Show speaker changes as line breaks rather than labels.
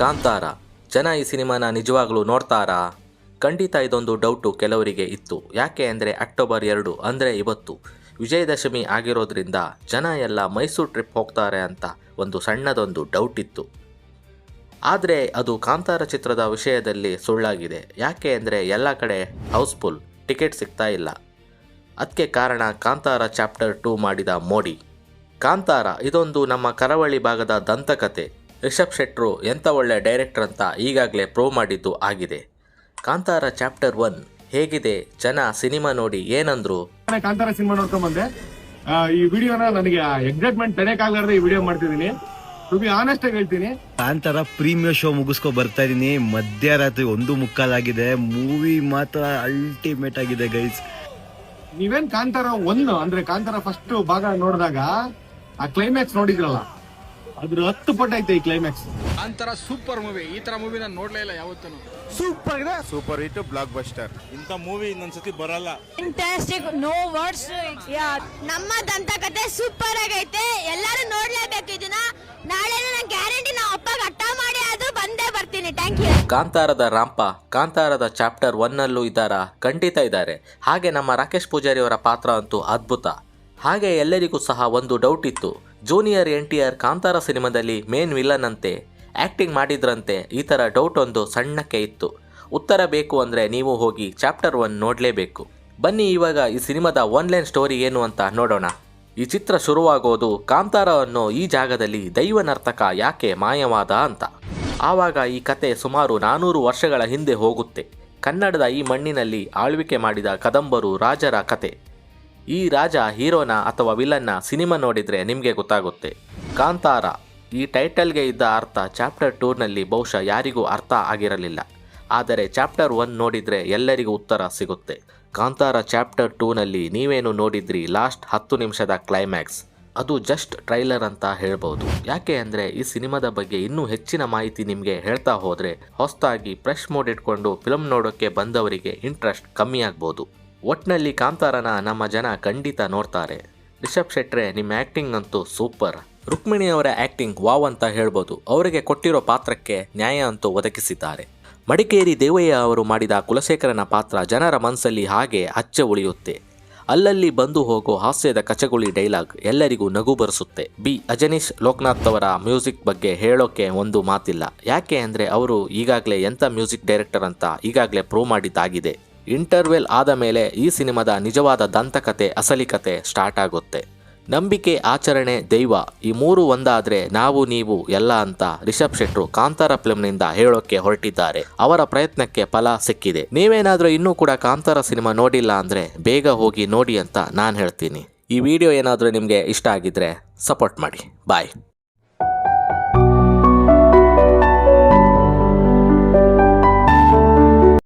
ಕಾಂತಾರ, ಜನ ಈ ಸಿನಿಮಾನ ನಿಜವಾಗ್ಲೂ ನೋಡ್ತಾರಾ? ಖಂಡಿತ ಇದೊಂದು ಡೌಟು ಕೆಲವರಿಗೆ ಇತ್ತು. ಯಾಕೆ ಅಂದರೆ ಅಕ್ಟೋಬರ್ ಎರಡು, ಅಂದರೆ ಇವತ್ತು. ವಿಜಯದಶಮಿ ಆಗಿರೋದ್ರಿಂದ ಜನ ಎಲ್ಲ ಮೈಸೂರು ಟ್ರಿಪ್ ಹೋಗ್ತಾರೆ ಅಂತ ಒಂದು ಸಣ್ಣದೊಂದು ಡೌಟ್ ಇತ್ತು. ಆದರೆ ಅದು ಕಾಂತಾರ ಚಿತ್ರದ ವಿಷಯದಲ್ಲಿ ಸುಳ್ಳಾಗಿದೆ. ಯಾಕೆ ಅಂದರೆ ಎಲ್ಲ ಕಡೆ ಹೌಸ್ಫುಲ್, ಟಿಕೆಟ್ ಸಿಗ್ತಾ ಇಲ್ಲ. ಅದಕ್ಕೆ ಕಾರಣ ಕಾಂತಾರ ಚಾಪ್ಟರ್ ಟೂ ಮಾಡಿದ ಮೋಡಿ. ಕಾಂತಾರ, ಇದೊಂದು ನಮ್ಮ ಕರಾವಳಿ ಭಾಗದ ದಂತಕತೆ. ರಿಷಬ್ ಶೆಟ್ರು ಎಂಥ ಒಳ್ಳೆ ಡೈರೆಕ್ಟರ್ ಅಂತ ಈಗಾಗಲೇ ಪ್ರೂವ್ ಮಾಡಿದ್ದು ಆಗಿದೆ. ಕಾಂತಾರ ಚಾಪ್ಟರ್ ಒನ್ ಹೇಗಿದೆ? ಜನ ಸಿನಿಮಾ ನೋಡಿ ಏನಂದ್ರು?
ಕಾಂತಾರ ಸಿನಿಮಾ ನೋಡ್ಕೊಂಡ್ ಬಂದೆ ಆ, ಈ ವಿಡಿಯೋನ ನನಗೆ ಎಕ್ಸೈಟ್ಮೆಂಟ್ ತಡೆಯಕ್ಕಾಗಲಾರ್ದೆ ಈ ವಿಡಿಯೋ ಮಾಡ್ತಿದ್ದೀನಿ. ಟು ಬಿ ಆನೆಸ್ಟ್ ಆಗಿ ಹೇಳ್ತೀನಿ.
ಕಾಂತಾರ ಪ್ರೀಮಿಯರ್ ಶೋ ಮುಗಿಸ್ಕೊ ಬರ್ತಾ ಇದೀನಿ. ಮಧ್ಯರಾತ್ರಿ ಒಂದು ಮುಕ್ಕಾಲಾಗಿದೆ. ಮೂವಿ ಮಾತ್ರ ಅಲ್ಟಿಮೇಟ್ ಆಗಿದೆ ಗೈಸ್
ನೀವೇನ್ ಕಾಂತಾರ ಒಂದು ಅಂದ್ರೆ ಕಾಂತಾರ ಫಸ್ಟ್ ಭಾಗ ನೋಡಿದಾಗ ಆ ಕ್ಲೈಮ್ಯಾಕ್ಸ್ ನೋಡಿದ್ರಲ್ಲ ಅದ್ರ ಹತ್ತು ಪಟ್ಟ ಐತೆ ಈ ಕ್ಲೈಮ್ಯಾಕ್ಸ್
ಅಂತರ ಸೂಪರ್ ಮೂವಿ ಈ ತರ ಮೂವಿ ನಾನು ನೋಡ್ಲೇ ಇಲ್ಲ ಯಾವತ್ತೂ.
ಸೂಪರ್ ಇದೆ. ಸೂಪರ್ ಹಿಟ್ ಬ್ಲಾಕ್ ಬಸ್ಟರ್ ಇಂಥ ಮೂವಿ ಇನ್ನೊಂದ್ಸತಿ ಬರಲ್ಲ.
ಇಂಟ್ರೆಸ್ಟಿಂಗ್ ನೋ ವರ್ಡ್ಸ್ ಯಾ ನಮ್ಮ ದಂತಕತೆ ಸೂಪರ್ ಆಗೈತೆ. ಎಲ್ಲರೂ ನೋಡ್ಲೇಬೇಕು ಇದನ್ನ ನಾಳೆ ನಾನು ಗ್ಯಾರಂಟಿ ನಾವು ಅಪ್ಪಗೆ ಅಟ್ಟ ಮಾಡಿ ಅದು ಬಂದೇ ಬರ್ತೀನಿ. ಥ್ಯಾಂಕ್ ಯು
ಕಾಂತಾರದ ರಾಂಪ ಕಾಂತಾರದ ಚಾಪ್ಟರ್ ಒನ್ನಲ್ಲೂ ಇದ್ದಾರ? ಖಂಡಿತ ಇದ್ದಾರೆ. ಹಾಗೆ ನಮ್ಮ ರಾಕೇಶ್ ಪೂಜಾರಿ ಅವರ ಪಾತ್ರ ಅಂತೂ ಅದ್ಭುತ. ಹಾಗೆ ಎಲ್ಲರಿಗೂ ಸಹ ಒಂದು ಡೌಟ್ ಇತ್ತು. Junior N T R Kantara ಸಿನಿಮಾದಲ್ಲಿ ಮೇನ್ ವಿಲನ್ ಅಂತೆ ಆ್ಯಕ್ಟಿಂಗ್ ಮಾಡಿದ್ರಂತೆ, ಈ ಥರ ಡೌಟ್ ಒಂದು ಸಣ್ಣಕ್ಕೆ ಇತ್ತು. ಉತ್ತರ ಬೇಕು ಅಂದರೆ ನೀವು ಹೋಗಿ ಚಾಪ್ಟರ್ ಒನ್ ನೋಡಲೇಬೇಕು. ಬನ್ನಿ ಇವಾಗ ಈ ಸಿನಿಮಾದ ಆನ್ಲೈನ್ ಸ್ಟೋರಿ ಏನು ಅಂತ ನೋಡೋಣ. ಈ ಚಿತ್ರ ಶುರುವಾಗೋದು ಕಾಂತಾರ ಅನ್ನೋ ಈ ಜಾಗದಲ್ಲಿ ದೈವ ನರ್ತಕ ಯಾಕೆ ಮಾಯವಾದ ಅಂತ. ಆವಾಗ ಈ ಕತೆ ಸುಮಾರು ನಾನೂರು ವರ್ಷಗಳ ಹಿಂದೆ ಹೋಗುತ್ತೆ. ಕನ್ನಡದ ಈ ಮಣ್ಣಿನಲ್ಲಿ ಆಳ್ವಿಕೆ ಮಾಡಿದ ಕದಂಬರು ರಾಜರ ಕತೆ. ಈ ರಾಜ ಹೀರೋನ ಅಥವಾ ವಿಲನ್ನ ಸಿನಿಮಾ ನೋಡಿದರೆ ನಿಮಗೆ ಗೊತ್ತಾಗುತ್ತೆ. ಕಾಂತಾರ. ಈ ಟೈಟಲ್ಗೆ ಇದ್ದ ಅರ್ಥ ಚಾಪ್ಟರ್ ಟೂರ್ನಲ್ಲಿ ಬಹುಶಃ ಯಾರಿಗೂ ಅರ್ಥ ಆಗಿರಲಿಲ್ಲ. ಆದರೆ ಚಾಪ್ಟರ್ ಒನ್ ನೋಡಿದರೆ ಎಲ್ಲರಿಗೂ ಉತ್ತರ ಸಿಗುತ್ತೆ. ಕಾಂತಾರ ಚಾಪ್ಟರ್ ಟೂನಲ್ಲಿ ನೀವೇನು ನೋಡಿದ್ರಿ ಲಾಸ್ಟ್ ಹತ್ತು ನಿಮಿಷದ ಕ್ಲೈಮ್ಯಾಕ್ಸ್? ಅದು ಜಸ್ಟ್ ಟ್ರೈಲರ್ ಅಂತ ಹೇಳ್ಬೋದು. ಯಾಕೆ ಅಂದರೆ ಈ ಸಿನಿಮಾದ ಬಗ್ಗೆ ಇನ್ನೂ ಹೆಚ್ಚಿನ ಮಾಹಿತಿ ನಿಮಗೆ ಹೇಳ್ತಾ ಹೋದರೆ ಹೊಸದಾಗಿ ಫ್ರೆಶ್ ಮೋಡ್ ಇಟ್ಕೊಂಡು ಫಿಲಮ್ ನೋಡೋಕ್ಕೆ ಬಂದವರಿಗೆ ಇಂಟ್ರೆಸ್ಟ್ ಕಮ್ಮಿ ಆಗ್ಬೋದು. ಒಟ್ನಲ್ಲಿ ಕಾಂತಾರನ ನಮ್ಮ ಜನ ಖಂಡಿತ ನೋಡ್ತಾರೆ. ರಿಷಬ್ ಶೆಟ್ರೆ, ನಿಮ್ಮ ಆ್ಯಕ್ಟಿಂಗ್ ಅಂತೂ ಸೂಪರ್ ರುಕ್ಮಿಣಿ ಅವರ ಆ್ಯಕ್ಟಿಂಗ್ ವಾವ್ ಅಂತ ಹೇಳ್ಬೋದು. ಅವರಿಗೆ ಕೊಟ್ಟಿರೋ ಪಾತ್ರಕ್ಕೆ ನ್ಯಾಯ ಅಂತೂ ಒದಗಿಸಿದ್ದಾರೆ. ಮಡಿಕೇರಿ ದೇವಯ್ಯ ಅವರು ಮಾಡಿದ ಕುಲಶೇಖರನ ಪಾತ್ರ ಜನರ ಮನಸ್ಸಲ್ಲಿ ಹಾಗೆ ಅಚ್ಚೆ ಉಳಿಯುತ್ತೆ. ಅಲ್ಲಲ್ಲಿ ಬಂದು ಹೋಗೋ ಹಾಸ್ಯದ ಕಚಗುಳಿ ಡೈಲಾಗ್ ಎಲ್ಲರಿಗೂ ನಗು ಬರಿಸುತ್ತೆ. ಬಿ. ಅಜನೀಶ್ ಲೋಕನಾಥ್ ಅವರ ಮ್ಯೂಸಿಕ್ ಬಗ್ಗೆ ಹೇಳೋಕೆ ಒಂದು ಮಾತಿಲ್ಲ. ಯಾಕೆ ಅಂದರೆ ಅವರು ಈಗಾಗಲೇ ಎಂಥ ಮ್ಯೂಸಿಕ್ ಡೈರೆಕ್ಟರ್ ಅಂತ ಈಗಾಗಲೇ ಪ್ರೂವ್ ಮಾಡಿದ್ದಾಗಿದೆ. ಇಂಟರ್ವೆಲ್ ಆದ ಮೇಲೆ ಈ ಸಿನಿಮಾದ ನಿಜವಾದ ದಂತಕತೆ ಅಸಲಿ ಕತೆ ಸ್ಟಾರ್ಟ್ ಆಗುತ್ತೆ. ನಂಬಿಕೆ, ಆಚರಣೆ, ದೈವ ಈ ಮೂರು ಒಂದಾದ್ರೆ ನಾವು, ನೀವು, ಎಲ್ಲ ಅಂತ ರಿಷಬ್ ಶೆಟ್ರು ಕಾಂತಾರ ಫಿಲ್ಮ್ನಿಂದ ಹೇಳೋಕೆ ಹೊರಟಿದ್ದಾರೆ. ಅವರ ಪ್ರಯತ್ನಕ್ಕೆ ಫಲ ಸಿಕ್ಕಿದೆ. ನೀವೇನಾದರೂ ಇನ್ನೂ ಕೂಡ ಕಾಂತಾರ ಸಿನಿಮಾ ನೋಡಿಲ್ಲ ಅಂದರೆ ಬೇಗ ಹೋಗಿ ನೋಡಿ ಅಂತ ನಾನು ಹೇಳ್ತೀನಿ. ಈ ವಿಡಿಯೋ ಏನಾದರೂ ನಿಮಗೆ ಇಷ್ಟ ಆಗಿದ್ರೆ ಸಪೋರ್ಟ್ ಮಾಡಿ. ಬಾಯ್.